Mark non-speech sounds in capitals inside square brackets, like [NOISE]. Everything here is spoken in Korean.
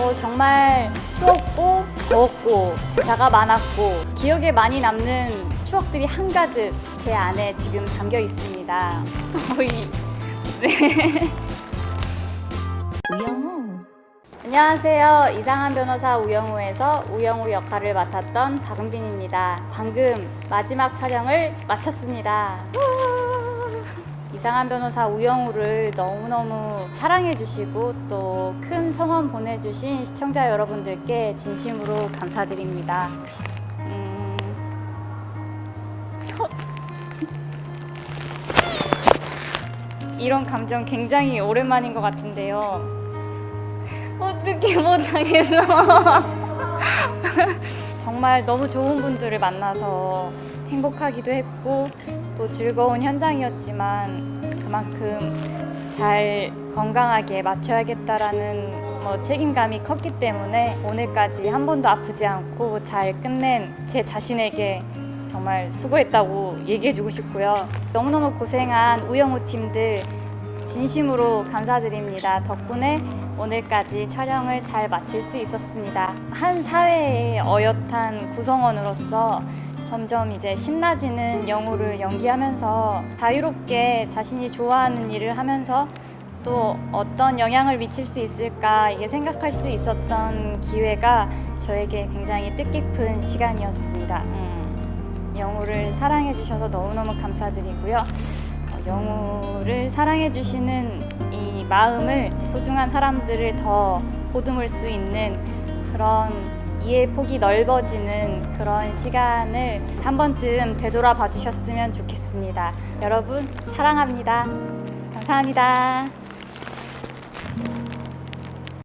어, 정말 추웠고 더웠고 대사가 많았고 기억에 많이 남는 추억들이 한가득 제 안에 지금 담겨 있습니다. [LAUGHS] 네. 우영우 안녕하세요. 이상한 변호사 우영우에서 우영우 역할을 맡았던 박은빈입니다. 방금 마지막 촬영을 마쳤습니다. 이상한 변호사 우영우를 너무너무 사랑해주시고 또 큰 성원 보내주신 시청자 여러분들께 진심으로 감사드립니다. 음, 이런 감정 굉장히 오랜만인 것 같은데요. 어떻게 못하겠어. [LAUGHS] 정말 너무 좋은 분들을 만나서 행복하기도 했고 또 즐거운 현장이었지만 그만큼 잘 건강하게 맞춰야겠다라는 뭐 책임감이 컸기 때문에 오늘까지 한 번도 아프지 않고 잘 끝낸 제 자신에게 정말 수고했다고 얘기해주고 싶고요. 너무너무 고생한 우영우 팀들 진심으로 감사드립니다. 덕분에 오늘까지 촬영을 잘 마칠 수 있었습니다. 한 사회의 어엿한 구성원으로서 점점 이제 신나지는 영우를 연기하면서 자유롭게 자신이 좋아하는 일을 하면서 또 어떤 영향을 미칠 수 있을까 이게 생각할 수 있었던 기회가 저에게 굉장히 뜻깊은 시간이었습니다. 음, 영우를 사랑해 주셔서 너무너무 감사드리고요. 어, 영우를 사랑해 주시는 이 마음을 소중한 사람들을 더 보듬을 수 있는 그런 이해 폭이 넓어지는 그런 시간을 한 번쯤 되돌아 봐 주셨으면 좋겠습니다. 여러분 사랑합니다. 감사합니다.